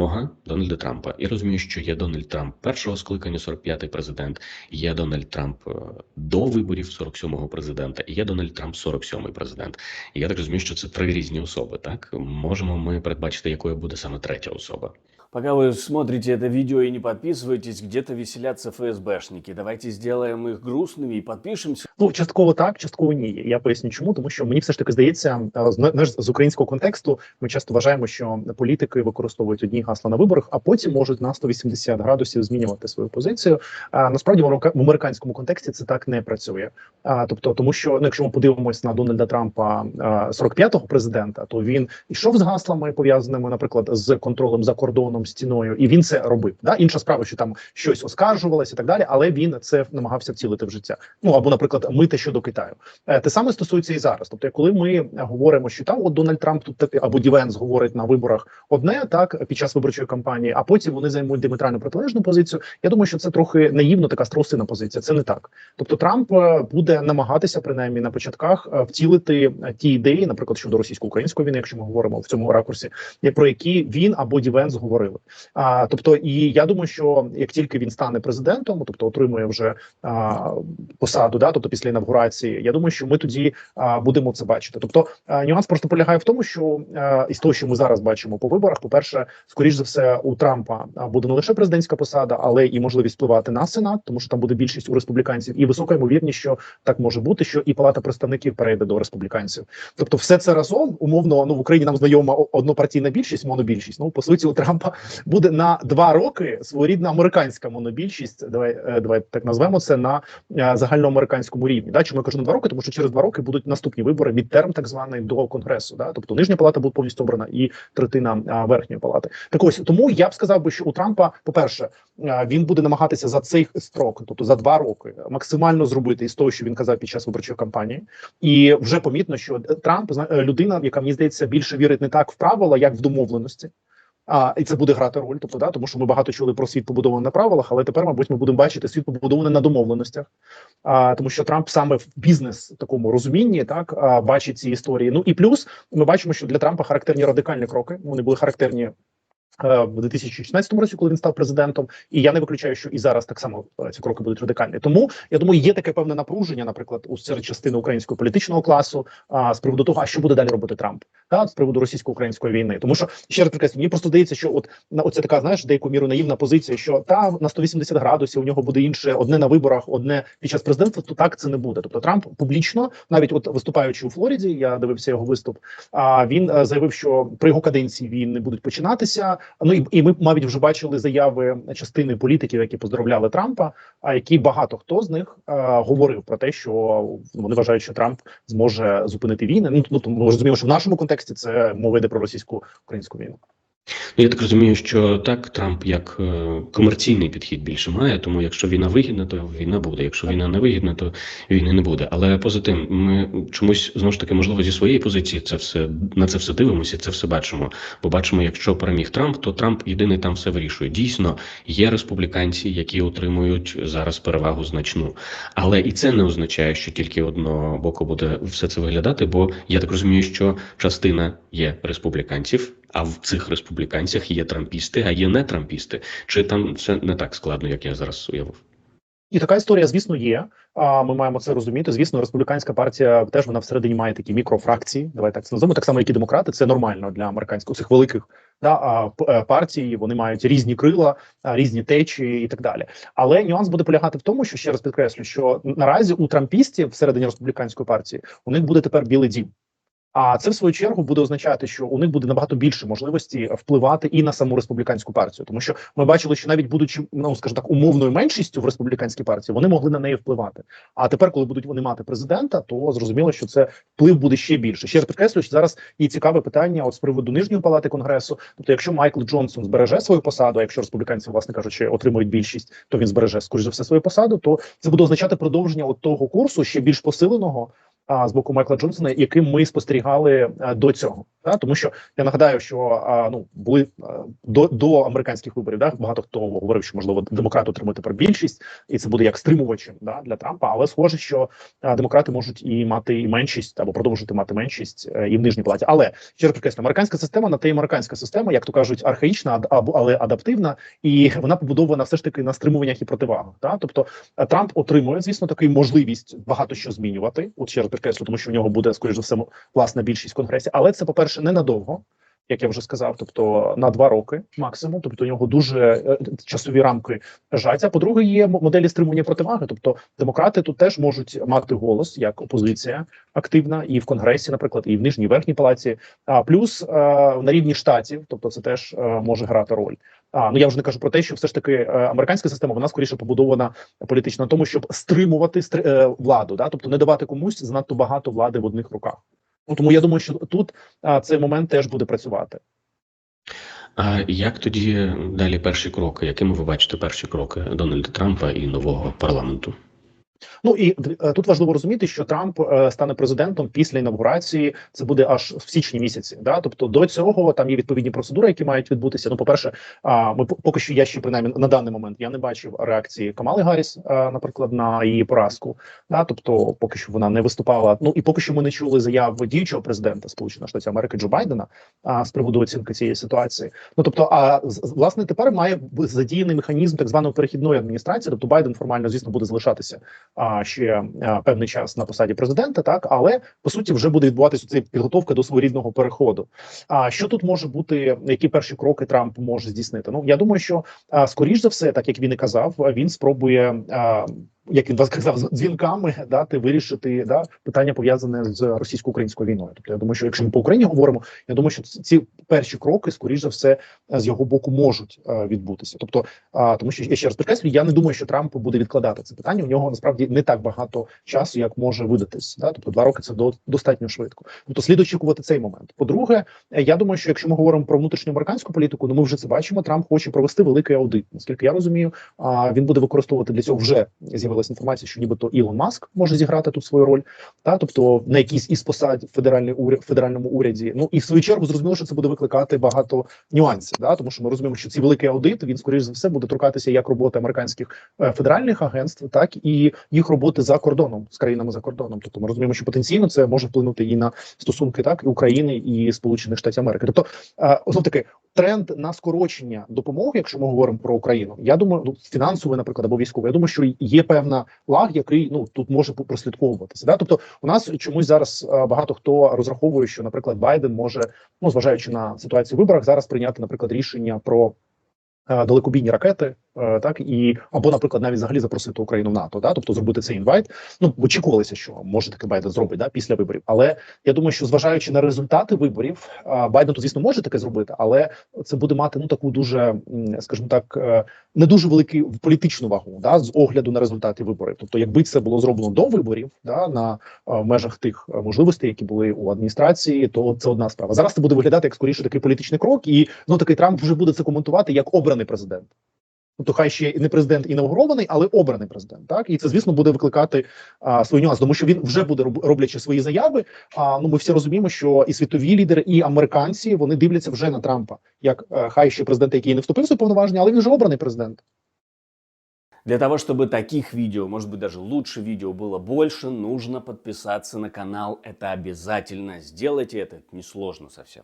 перемога Дональда Трампа. І розумію, що є Дональд Трамп першого скликання, 45-й президент, є Дональд Трамп е, до виборів 47-го президента, і є Дональд Трамп 47-й президент. І я так розумію, що це три різні особи. Так можемо ми передбачити, якою буде саме третя особа. Пока вы смотрите это видео и не подписываетесь, где-то веселятся ФСБшники. Давайте сделаем их грустными и подпишемся. Ну, частково так, частково ні. Я поясню, чому тому, що мені все ж таки здається, е, зна- знаєш, з українського контексту ми часто вважаємо, що політики використовують одні гасла на виборах, а потім можуть на 180 градусів змінювати свою позицію. А насправді в америка- в американському контексті це так не працює. А тобто, тому що ну, якщо ми подивимось на Дональда Трампа а, 45-го президента, то він ішов з гаслами пов'язаними, наприклад, з контролем за кордоном стіною, і він це робив. Да? Інша справа, що там щось оскаржувалося і так далі, але він це намагався втілити в життя. Ну або, наприклад, мити щодо Китаю. Е, Те саме стосується і зараз. Тобто, коли ми говоримо, що там от Дональд Трамп тут таки або Дівенс говорить на виборах одне так під час виборчої кампанії, а потім вони займуть діаметрально протилежну позицію. Я думаю, що це трохи наївно така струсина позиція. Це не так. Тобто Трамп е, буде намагатися принаймні на початках е, втілити ті ідеї, наприклад, щодо російсько-української війни, якщо ми говоримо в цьому ракурсі, про які він або Дівенс говорили. А тобто, і я думаю, що як тільки він стане президентом, тобто отримує вже а, посаду, да, тобто після інавгурації, я думаю, що ми тоді а, будемо це бачити. Тобто а, нюанс просто полягає в тому, що а, із того, що ми зараз бачимо по виборах, по перше, скоріш за все, у Трампа буде не лише президентська посада, але і можливість впливати на сенат, тому що там буде більшість у республіканців, і висока ймовірність, що так може бути, що і палата представників перейде до республіканців. Тобто, все це разом умовно ну в Україні нам знайома однопартійна більшість, монобільшість. Ну по суті, у Трампа буде на два роки своєрідна американська монобільшість. Давай е, давай так назвемо це на е, загальноамериканському рівні. Да, чому я кажу на два роки? Тому що через два роки будуть наступні вибори midterm, так званий до конгресу. Да, тобто нижня палата буде повністю обрана і третина а, верхньої палати. Так ось тому я б сказав би, що у Трампа, по перше, він буде намагатися за цей строк, тобто за два роки, максимально зробити із того, що він казав під час виборчої кампанії, і вже помітно, що Трамп е, людина, яка мені здається більше вірить не так в правила, як в домовленості. А і це буде грати роль, тобто да, тому що ми багато чули про світ побудований на правилах, але тепер, мабуть, ми будемо бачити світ побудований на домовленостях. А тому, що Трамп саме в бізнес такому розумінні так а, бачить ці історії. Ну і плюс ми бачимо, що для Трампа характерні радикальні кроки. Вони були характерні. Е, В 2016 році, коли він став президентом, і я не виключаю, що і зараз так само е, ці кроки будуть радикальні. Тому я думаю, є таке певне напруження, наприклад, у серед частини українського політичного класу, а з приводу того, а що буде далі робити Трамп, та з приводу російсько-української війни. Тому що ще раз підкреслю, мені просто здається, що от на оце така знаєш деяку міру наївна позиція, що та на 180 градусів у нього буде інше одне на виборах, одне під час президентства. То так це не буде. Тобто Трамп публічно, навіть от виступаючи у Флориді, я дивився його виступ. А він е, заявив, що при його каденції війни будуть починатися. Ну і, і ми навіть вже бачили заяви частини політиків, які поздравляли Трампа. А які багато хто з них е, говорив про те, що вони вважають, що Трамп зможе зупинити війни. Ну ну тому ми розуміємо, що в нашому контексті це мова йде про російську українську війну. Ну, я так розумію, що так Трамп як е, комерційний підхід більше має. Тому якщо війна вигідна, то війна буде. Якщо війна не вигідна, то війни не буде. Але поза тим, ми чомусь знову ж таки, можливо, зі своєї позиції це все на це все дивимося, це все бачимо. Бо бачимо, якщо переміг Трамп, то Трамп єдиний там все вирішує. Дійсно, є республіканці, які отримують зараз перевагу значну. Але і це не означає, що тільки одного боку буде все це виглядати. Бо я так розумію, що частина є республіканців, а в цих республіканцях є трампісти, а є не трампісти. Чи там все не так складно, як я зараз уявив? І така історія, звісно, є. А ми маємо це розуміти. Звісно, республіканська партія теж вона всередині має такі мікрофракції. Давай так це називаємо, так само, як і демократи. Це нормально для американських цих великих да, е, партій. Вони мають різні крила, різні течії і так далі. Але нюанс буде полягати в тому, що ще раз підкреслю, що наразі у трампістів всередині республіканської партії у них буде тепер білий дім. А це в свою чергу буде означати, що у них буде набагато більше можливості впливати і на саму республіканську партію, тому що ми бачили, що навіть будучи ну скажімо так умовною меншістю в республіканській партії, вони могли на неї впливати. А тепер, коли будуть вони мати президента, то зрозуміло, що це вплив буде ще більше. Ще раз підкреслюю, що зараз є цікаве питання от з приводу нижньої палати конгресу. Тобто, якщо Майкл Джонсон збереже свою посаду, а якщо республіканці, власне кажучи, отримують більшість, то він збереже скоріш за все свою посаду. То це буде означати продовження от того курсу ще більш посиленого з боку Майкла Джонсона, яким ми спостерігали до цього. Да? Тому що я нагадаю, що а, ну були до, до американських виборів. Да? Багато хто говорив, що можливо демократи отримають тепер більшість, і це буде як стримувачем да, для Трампа. Але схоже, що а, демократи можуть і мати і меншість або продовжити мати меншість е, і в нижній палаті. Але ще раз підкреслю, американська система на те й американська система, як то кажуть, архаїчна, або але адаптивна, і вона побудована все ж таки на стримуваннях і противагах. Да? Тобто е, Трамп отримує, звісно, таку можливість багато що змінювати. От ще раз підкреслю, тому що в нього буде скоріш за все власна більшість в конгресі. Але це, по перше, ненадовго. Як я вже сказав, тобто на два роки максимум, тобто у нього дуже е, часові рамки жаться. По-друге, є моделі стримування противаги. Тобто демократи тут теж можуть мати голос як опозиція активна і в конгресі, наприклад, і в нижній і верхній палаці. А плюс е, на рівні штатів, тобто це теж е, може грати роль. А ну я вже не кажу про те, що все ж таки американська система вона скоріше побудована політично на тому, щоб стримувати стри- е, владу, да, тобто не давати комусь занадто багато влади в одних руках. Ну тому я думаю, що тут а, цей момент теж буде працювати. А як тоді далі перші кроки? Якими ви бачите перші кроки Дональда Трампа і нового парламенту? Ну і е, тут важливо розуміти, що Трамп е, стане президентом після інавгурації. Це буде аж в січні місяці. Да, тобто до цього там є відповідні процедури, які мають відбутися. Ну, по перше, ми поки що я ще принаймні на даний момент я не бачив реакції Камали Гарріс, е, наприклад, на її поразку. Да, тобто, поки що вона не виступала. Ну і поки що ми не чули заяв діючого президента Сполучених Штатів Америки Джо Байдена з приводу оцінки цієї ситуації. Ну тобто, а власне тепер має задіяний механізм так званої перехідної адміністрації. Тобто Байден формально, звісно, буде залишатися а, ще певний час на посаді президента, так але по суті вже буде відбуватися ця підготовка до своєрідного переходу. А що тут може бути? Які перші кроки Трамп може здійснити? Ну я думаю, що скоріш за все, так як він і казав, він спробує. Як він вас казав, з дзвінками дати вирішити да питання пов'язане з російсько-українською війною. Тобто, я думаю, що якщо ми по Україні говоримо, я думаю, що ці перші кроки, скоріш за все, з його боку можуть е, відбутися. Тобто, а, тому що я ще раз підкреслю, я не думаю, що Трамп буде відкладати це питання. У нього насправді не так багато часу, як може видатись. Да? Тобто, два роки це до, достатньо швидко. Тобто, слід очікувати цей момент. По-друге, е, я думаю, що якщо ми говоримо про внутрішню американську політику, ну ми вже це бачимо. Трамп хоче провести великий аудит. Наскільки я розумію, а він буде використовувати для цього вже з'явилася інформація, що нібито Ілон Маск може зіграти тут свою роль, та тобто на якійсь із посад в федеральній уряд федеральному уряді. Ну і в свою чергу зрозуміло, що це буде викликати багато нюансів. Да? Тому що ми розуміємо, що цей великий аудит він скоріш за все буде торкатися як роботи американських е, федеральних агентств, так і їх роботи за кордоном з країнами за кордоном. Тобто ми розуміємо, що потенційно це може вплинути і на стосунки так і України і Сполучених Штатів Америки. Тобто, е, знов таки тренд на скорочення допомоги, якщо ми говоримо про Україну, я думаю, ну фінансовий, наприклад, або військовий, я думаю, що є певна лаг, який ну тут може прослідковуватися. Да? Тобто, у нас чомусь зараз е, багато хто розраховує, що, наприклад, Байден може, ну зважаючи на ситуацію в виборах, зараз прийняти, наприклад, рішення про. е, Далекобійні ракети, так і або, наприклад, навіть взагалі запросити Україну в НАТО, да, тобто зробити цей інвайт. Ну очікувалося, що може таки Байден зробить да, після виборів. Але я думаю, що зважаючи на результати виборів, е, Байден то звісно може таке зробити, але це буде мати ну таку дуже, скажімо так, е, не дуже велику політичну вагу, да, з огляду на результати виборів. Тобто, якби це було зроблено до виборів, да, на е, межах тих е, можливостей, які були у адміністрації, то це одна справа. Зараз це буде виглядати як скоріше такий політичний крок, і ну такий Трамп вже буде це коментувати як обраний президент. Тобто, хай ще і не президент інаугурований, але обраний президент. Так і це, звісно, буде викликати а, свої нюанси, тому що він вже буде роб- роблячи свої заяви. А ну ми всі розуміємо, що і світові лідери, і американці вони дивляться вже на Трампа, як е, хай ще президент, який не вступив в свої повноваження, але він вже обраний президент. Для того, чтобы таких видео, может быть даже лучше видео было больше, нужно подписаться на канал. Это обязательно. Сделайте это, это несложно совсем.